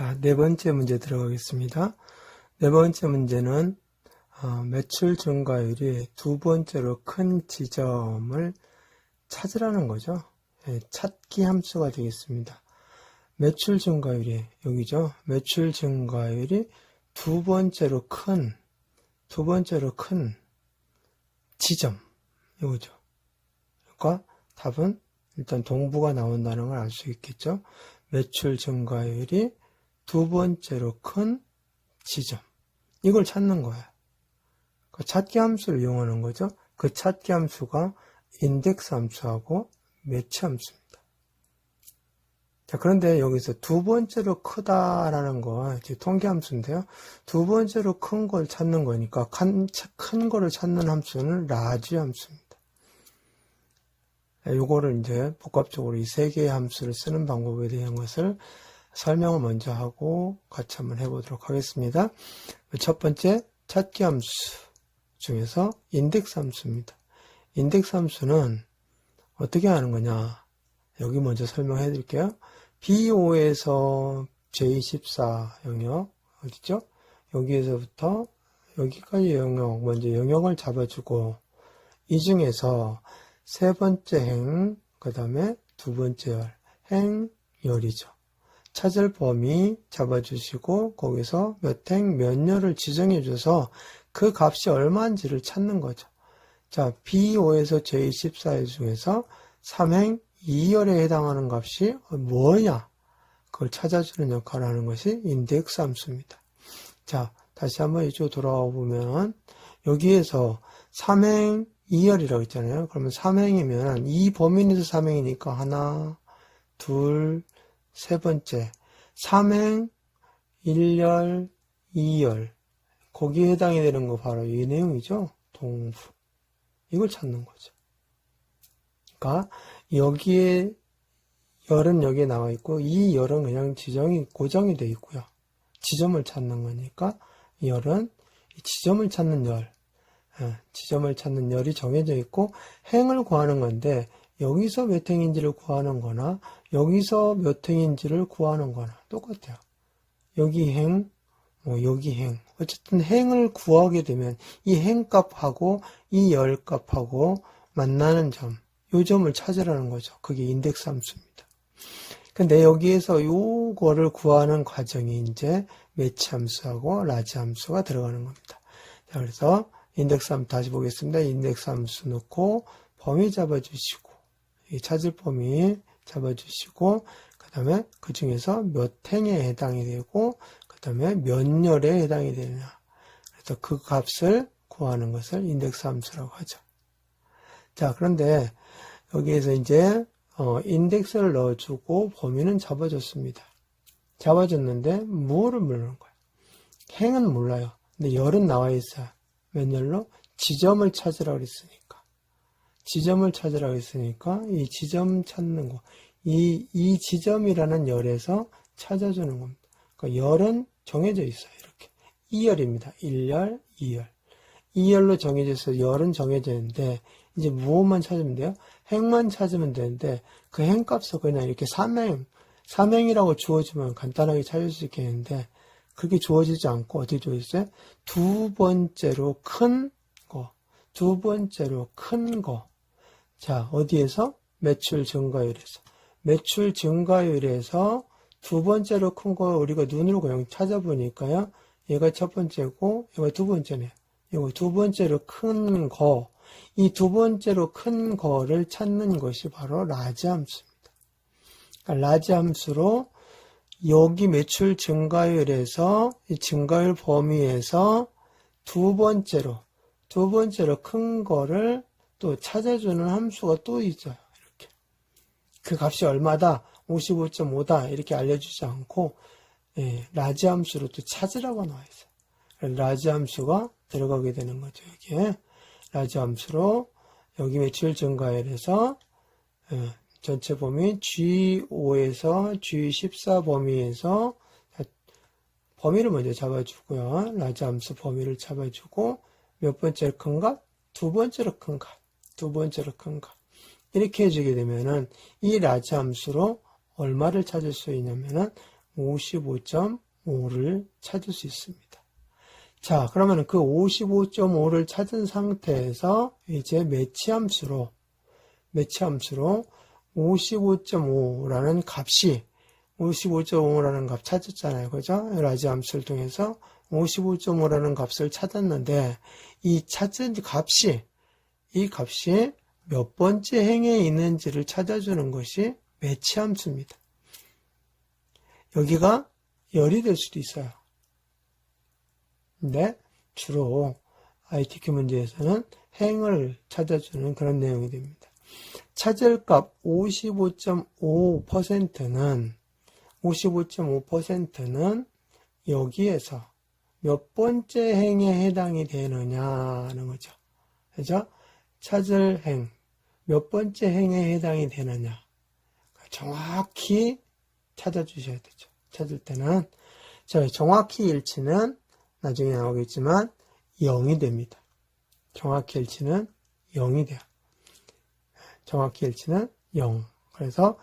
자, 네 번째 문제 들어가겠습니다. 네 번째 문제는 어, 매출 증가율이 두 번째로 큰 지점을 찾으라는 거죠. 예, 찾기 함수가 되겠습니다. 매출 증가율이 여기죠. 매출 증가율이 두 번째로 큰, 두 번째로 큰 지점, 이거죠. 그러니까 답은 일단 동부가 나온다는 걸 알 수 있겠죠. 매출 증가율이 두 번째로 큰 지점. 이걸 찾는 거예요. 그 찾기 함수를 이용하는 거죠. 그 찾기 함수가 인덱스 함수하고 매치 함수입니다. 자, 그런데 여기서 두 번째로 크다라는 거, 이제 통계 함수인데요. 두 번째로 큰 걸 찾는 거니까 큰, 큰 거를 찾는 함수는 라지 함수입니다. 요거를 이제 복합적으로 이 세 개의 함수를 쓰는 방법에 대한 것을 설명을 먼저 하고 같이 한번 해보도록 하겠습니다. 첫 번째 찾기 함수 중에서 인덱스 함수입니다. 인덱스 함수는 어떻게 하는 거냐? 여기 먼저 설명해 드릴게요. B5에서 J14 영역 어디죠? 여기에서부터 여기까지 영역 먼저 영역을 잡아주고 이 중에서 세 번째 행, 그 다음에 두 번째 열, 행, 열이죠. 찾을 범위 잡아주시고 거기서 몇 행, 몇 열을 지정해 줘서 그 값이 얼마인지를 찾는 거죠. 자, B5에서 J14의 중에서 3행 2열에 해당하는 값이 뭐냐? 그걸 찾아주는 역할을 하는 것이 인덱스 함수입니다. 자, 다시 한번 이쪽 돌아와 보면 여기에서 3행 2열이라고 했잖아요. 그러면 3행이면 이 범위 내에서 3행이니까 하나, 둘, 세 번째 3행 1열, 2열 거기에 해당이 되는 거 바로 이 내용이죠. 동부 이걸 찾는 거죠. 그러니까 여기에 열은 여기에 나와 있고 이 열은 그냥 지정이 고정이 되어 있고요. 지점을 찾는 거니까 열은 지점을 찾는 열 예, 지점을 찾는 열이 정해져 있고 행을 구하는 건데 여기서 몇 행인지를 구하는 거나 여기서 몇 행인지를 구하는 거나 똑같아요. 여기 행, 뭐 여기 행. 어쨌든 행을 구하게 되면 이 행값하고 이 열값하고 만나는 점, 요 점을 찾으라는 거죠. 그게 인덱스 함수입니다. 근데 여기에서 요거를 구하는 과정이 이제 매치 함수하고 라지 함수가 들어가는 겁니다. 자, 그래서 인덱스 함수 다시 보겠습니다. 인덱스 함수 넣고 범위 잡아주시고 이 찾을 범위 잡아주시고 그 다음에 그 중에서 몇 행에 해당이 되고 그 다음에 몇 열에 해당이 되느냐 그래서 그 값을 구하는 것을 인덱스 함수라고 하죠. 자 그런데 여기에서 이제 어, 인덱스를 넣어주고 범위는 잡아줬습니다. 잡아줬는데 무엇을 모르는 거예요? 행은 몰라요. 근데 열은 나와 있어요. 몇 열로? 지점을 찾으라고 그랬으니까. 지점을 찾으라고 했으니까 이 지점 찾는 거. 이, 이 지점이라는 열에서 찾아주는 겁니다. 그러니까 열은 정해져 있어요. 이렇게. 2열입니다. 1열, 2열. 2열로 정해져 있어서 열은 정해져 있는데 이제 무엇만 찾으면 돼요? 행만 찾으면 되는데 그 행값을 그냥 이렇게 삼행, 삼행이라고 주어지면 간단하게 찾을 수 있겠는데 그렇게 주어지지 않고 어떻게 주어졌어요? 두 번째로 큰 거, 두 번째로 큰 거. 자, 어디에서? 매출 증가율에서. 매출 증가율에서 두 번째로 큰 거 우리가 눈으로 그냥 찾아보니까요. 얘가 첫 번째고, 얘가 두 번째네요. 이거 두 번째로 큰 거. 이 두 번째로 큰 거를 찾는 것이 바로 라지 함수입니다. 그러니까 라지 함수로 여기 매출 증가율에서 이 증가율 범위에서 두 번째로 두 번째로 큰 거를 또 찾아주는 함수가 또 있어요. 이렇게 그 값이 얼마다 55.5다 이렇게 알려주지 않고 예, 라지 함수로 또 찾으라고 나와 있어요. 라지 함수가 들어가게 되는 거죠. 여기에 라지 함수로 여기 매출 증가율에서 예, 전체 범위 G5에서 G14 범위에서 범위를 먼저 잡아주고요. 라지 함수 범위를 잡아주고 몇 번째로 큰 값? 두 번째로 큰 값. 두 번째로 큰 값. 이렇게 해주게 되면은 이 라지 함수로 얼마를 찾을 수 있냐면은 55.5를 찾을 수 있습니다. 자, 그러면 그 55.5를 찾은 상태에서 이제 매치 함수로, 매치 함수로 55.5라는 값이 55.5라는 값 찾았잖아요. 그죠? 라지 함수를 통해서 55.5라는 값을 찾았는데 이 찾은 값이 이 값이 몇 번째 행에 있는지를 찾아주는 것이 매치 함수입니다. 여기가 열이 될 수도 있어요. 근데 주로 ITQ 문제에서는 행을 찾아주는 그런 내용이 됩니다. 찾을 값 55.5%는 55.5%는 여기에서 몇 번째 행에 해당이 되느냐는 거죠. 그죠? 찾을 행, 몇 번째 행에 해당이 되느냐. 정확히 찾아주셔야 되죠. 찾을 때는. 자, 정확히 일치는 나중에 나오겠지만 0이 됩니다. 정확히 일치는 0이 돼요. 정확히 일치는 0. 그래서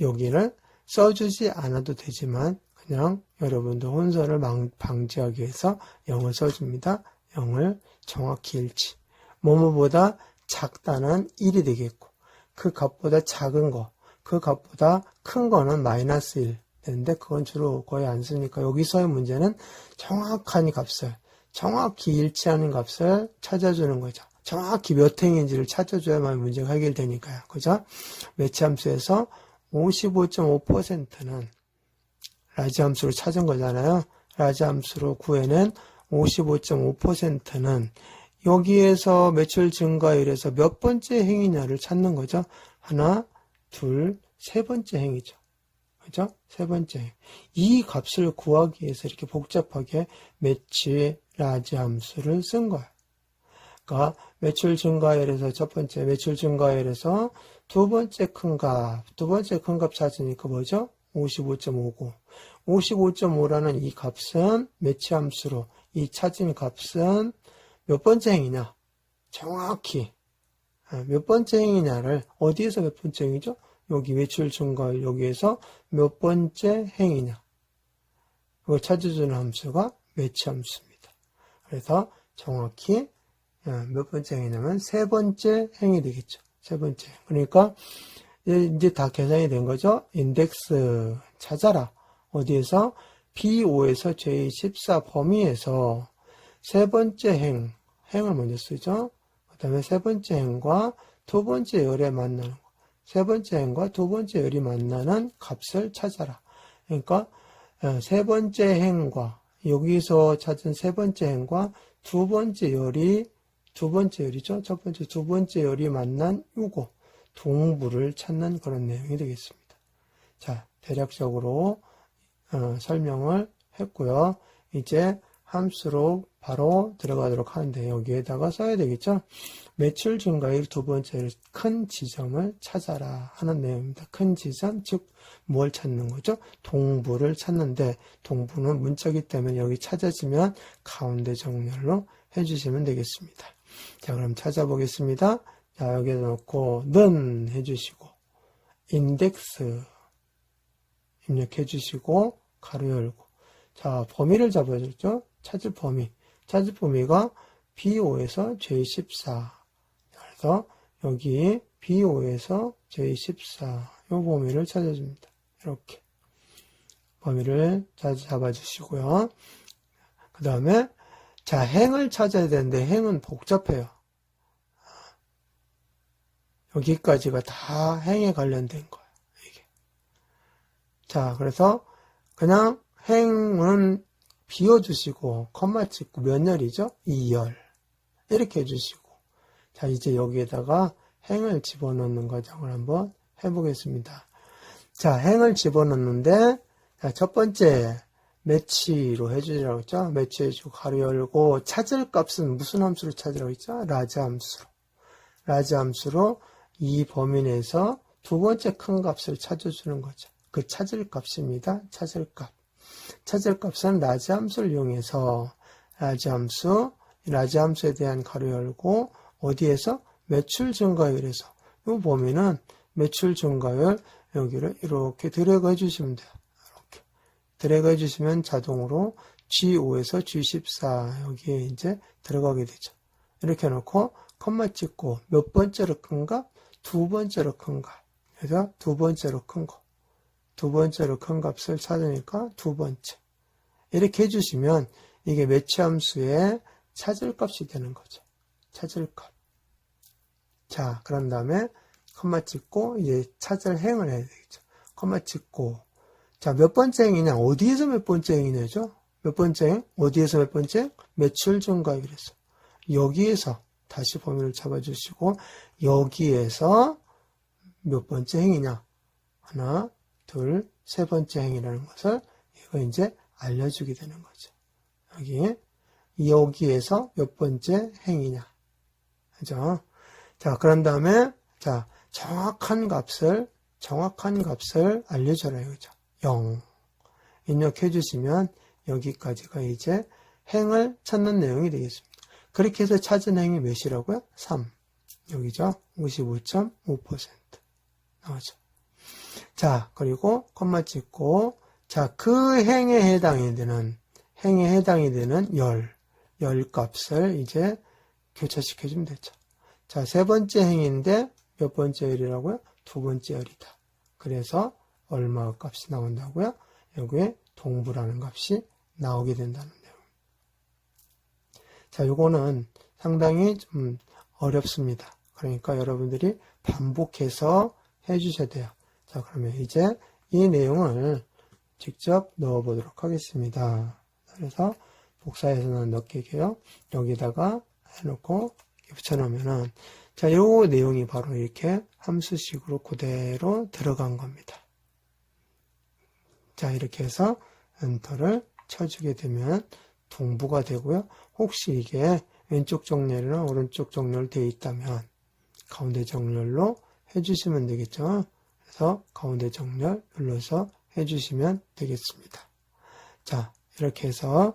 여기를 써주지 않아도 되지만 그냥 여러분도 혼선을 방지하기 위해서 0을 써줍니다. 0을 정확히 일치. 뭐뭐보다 작다는 1이 되겠고 그 값보다 작은 거, 그 값보다 큰 거는 마이너스 1 되는데 그건 주로 거의 안 쓰니까 여기서의 문제는 정확한 값을 정확히 일치하는 값을 찾아주는 거죠. 정확히 몇 행인지를 찾아줘야만 문제가 해결되니까요. 그죠? 매치함수에서 55.5%는 라지 함수로 찾은 거잖아요. 라지 함수로 구해낸 55.5%는 여기에서 매출 증가율에서 몇 번째 행위냐를 찾는 거죠. 하나, 둘, 세 번째 행위죠. 그죠? 세 번째. 이 값을 구하기 위해서 이렇게 복잡하게 매치 라지 함수를 쓴 거예요. 그러니까 매출 증가율에서 첫 번째 매출 증가율에서 두 번째 큰 값, 두 번째 큰 값 찾으니까 뭐죠? 55.59. 55.5라는 이 값은 매치 함수로 이 찾은 값은 몇 번째 행위냐? 정확히 아, 몇 번째 행위냐를 어디에서 몇 번째 행위죠? 여기 매출 증가율 여기에서 몇 번째 행위냐? 그걸 찾아주는 함수가 매치 함수입니다. 그래서 정확히 아, 몇 번째 행위냐면 세 번째 행위 되겠죠. 세 번째. 그러니까 이제 다 계산이 된 거죠. 인덱스 찾아라. 어디에서? B5에서 J14 범위에서 세 번째 행, 행을 먼저 쓰죠. 그 다음에 세 번째 행과 두 번째 열에 만나는 거. 세 번째 행과 두 번째 열이 만나는 값을 찾아라. 그러니까 어, 세 번째 행과 여기서 찾은 세 번째 행과 두 번째 열이 두 번째 열이죠. 첫 번째, 두 번째 열이 만난 요거 동부를 찾는 그런 내용이 되겠습니다. 자, 대략적으로 어, 설명을 했고요. 이제 함수로 바로 들어가도록 하는데 여기에다가 써야 되겠죠. 매출 증가율 두 번째 큰 지점을 찾아라 하는 내용입니다. 큰 지점 즉 뭘 찾는 거죠? 동부를 찾는데 동부는 문자기 때문에 여기 찾아지면 가운데 정렬로 해주시면 되겠습니다. 자 그럼 찾아보겠습니다. 자 여기에 넣고 는 해주시고 인덱스 입력해 주시고 가로 열고 자 범위를 잡아줬죠. 찾을 범위 찾을 범위가 B5에서 J14 그래서 여기 B5에서 J14 이 범위를 찾아줍니다. 이렇게 범위를 잡아주시고요. 그 다음에 자 행을 찾아야 되는데 행은 복잡해요. 여기까지가 다 행에 관련된 거예요. 이게. 자 그래서 그냥 행은 비워주시고 컴마 찍고 몇 열이죠? 2열 이렇게 해주시고 자 이제 여기에다가 행을 집어넣는 과정을 한번 해보겠습니다. 자 행을 집어넣는데 자, 첫 번째 매치로 해주라고 했죠? 매치 해주고 가로 열고 찾을 값은 무슨 함수로 찾으라고 했죠? 라지 함수로 라지 함수로 이 범위 내에서 두 번째 큰 값을 찾아주는 거죠. 그 찾을 값입니다. 찾을 값. 찾을 값은 라지 함수를 이용해서 라지 함수, 라지 함수에 대한 가로 열고 어디에서 매출 증가율에서 이 범위는 매출 증가율 여기를 이렇게 드래그 해주시면 돼요. 이렇게 드래그 해주시면 자동으로 G5에서 G14 여기에 이제 들어가게 되죠. 이렇게 놓고 컴마 찍고 몇 번째로 큰 값? 두 번째로 큰 값. 그래서 두 번째로 큰 거. 두 번째로 큰 값을 찾으니까 두 번째. 이렇게 해주시면 이게 매치 함수의 찾을 값이 되는 거죠. 찾을 값. 자, 그런 다음에 컴마 찍고 이제 찾을 행을 해야 되겠죠. 컴마 찍고 자, 몇 번째 행이냐? 어디에서 몇 번째 행이냐죠? 몇 번째 행? 어디에서 몇 번째? 매출 증가율 그랬어. 여기에서 다시 범위를 잡아주시고 여기에서 몇 번째 행이냐? 하나, 둘, 세 번째 행이라는 것을 이거 이제 알려주게 되는 거죠. 여기 여기에서 몇 번째 행이냐? 그죠? 자, 그런 다음에 자 정확한 값을 정확한 값을 알려줘라 이거죠. 0 입력해 주시면 여기까지가 이제 행을 찾는 내용이 되겠습니다. 그렇게 해서 찾은 행이 몇이라고요? 3 여기죠. 55.5% 나오죠. 자 그리고 콤마 찍고 자 그 행에 해당이 되는 행에 해당이 되는 열, 열 값을 이제 교차시켜 주면 되죠. 자, 세 번째 행인데 몇 번째 열이라고요? 두 번째 열이다. 그래서 얼마 값이 나온다고요? 여기에 동부라는 값이 나오게 된다는 내용. 자, 요거는 상당히 좀 어렵습니다. 그러니까 여러분들이 반복해서 해주셔야 돼요. 자, 그러면 이제 이 내용을 직접 넣어 보도록 하겠습니다. 그래서 복사해서는 넣게요. 여기다가 해놓고 붙여놓으면은 자, 요 내용이 바로 이렇게 함수식으로 그대로 들어간 겁니다. 자, 이렇게 해서 엔터를 쳐주게 되면 동부가 되고요. 혹시 이게 왼쪽 정렬이나 오른쪽 정렬 되어 있다면 가운데 정렬로 해주시면 되겠죠. 그래서 가운데 정렬 눌러서 해주시면 되겠습니다. 자, 이렇게 해서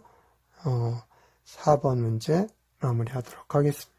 어, 4번 문제 마무리하도록 하겠습니다.